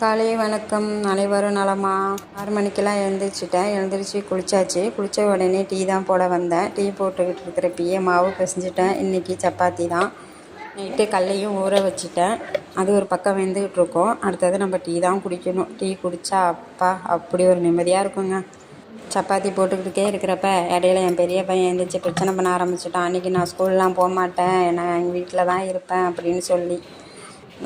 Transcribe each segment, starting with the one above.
காலை வணக்கம். அனைவரும் நலமா? ஆறு மணிக்கெல்லாம் எழுந்திரிச்சிட்டேன். எழுந்திரிச்சு குளிச்சாச்சு. குளித்த உடனே டீ தான் போட வந்தேன். டீ போட்டுக்கிட்டு இருக்கிறப்பயே மாவு பிசைஞ்சிட்டேன். இன்றைக்கி சப்பாத்தி தான். நைட்டு கல்லையும் ஊற வச்சுட்டேன். அது ஒரு பக்கம் வெந்துக்கிட்டு இருக்கோம். அடுத்தது நம்ம டீ தான் குடிக்கணும். டீ குடித்தா அப்பா அப்படி ஒரு நிம்மதியாக இருக்குங்க. சப்பாத்தி போட்டுக்கிட்டே இருக்கிறப்ப இடையில என் பெரிய பையன் எழுந்திரிச்சு பிரச்சனை பண்ண ஆரம்பிச்சிட்டான். அன்றைக்கி நான் ஸ்கூல்லாம் போக மாட்டேன். நான் எங்கள் வீட்டில் தான் இருப்பேன் அப்படின்னு சொல்லி.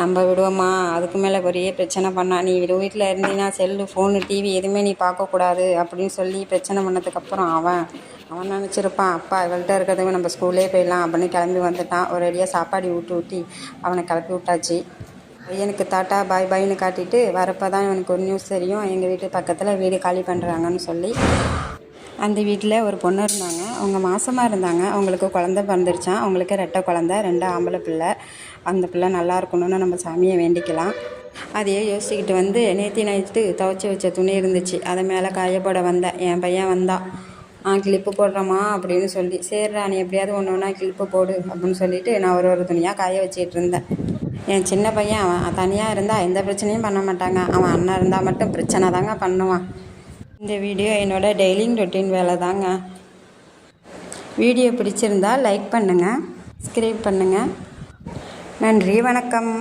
நம்ம விடுவோமா அதுக்கு மேலே பெரிய பிரச்சனை பண்ணா நீ வீட்டில் இருந்தீங்கன்னா செல்லு ஃபோனு டிவி எதுவுமே நீ பார்க்கக்கூடாது அப்படின்னு சொல்லி பிரச்சனை பண்ணதுக்கப்புறம் அவன் அவன் நினச்சிருப்பான் அப்பா இவள்கிட்ட இருக்கிறதுக்கு நம்ம ஸ்கூல்லே போயிடலாம் அப்படின்னு கிளம்பி வந்துட்டான். ஒரு அடியாக சாப்பாடு ஊட்டி ஊட்டி அவனை கிளப்பி விட்டாச்சு. பையனுக்கு தாட்டா பாய் பாய்னு காட்டிட்டு வரப்போ தான் இவனுக்கு ஒரு நியூஸ் தெரியும். எங்கள் வீட்டு பக்கத்தில் வீடு காலி பண்ணுறாங்கன்னு சொல்லி அந்த வீட்டில் ஒரு பொண்ணு இருந்தாங்க. அவங்க மாசமாக இருந்தாங்க. அவங்களுக்கு குழந்த பிறந்துருச்சான் அவங்களுக்கு ரெட்டை குழந்த ரெண்டு ஆம்பளை பிள்ளை. அந்த பிள்ளை நல்லா இருக்கணும்னு நம்ம சாமியை வேண்டிக்கலாம். அதையே யோசிச்சுக்கிட்டு வந்து நேத்தி நைட்டு துவைச்சி வச்ச துணி இருந்துச்சு. அதை மேலே காயப்போட வந்தேன் என் பையன் வந்தான் ஆ கிளிப்பு போடுறோமா அப்படின்னு சொல்லி. சரிடா நீ எப்படியாவது ஒன்று ஒன்றா கிளிப்பு போடு அப்படின்னு சொல்லிட்டு நான் ஒரு ஒரு துணியாக காய வச்சிட்டு இருந்தேன். என் சின்ன பையன் அவன் தனியாக இருந்தால் எந்த பிரச்சனையும் பண்ண மாட்டாங்க. அவன் அண்ணன் இருந்தால் மட்டும் பிரச்சனை தாங்க பண்ணுவான். இந்த வீடியோ என்னோட டெய்லிங் ரொட்டீன் வேலை தாங்க வீடியோ பிடிச்சிருந்தா லைக் பண்ணுங்கள் சப்ஸ்கிரைப் பண்ணுங்கள் நன்றி வணக்கம்.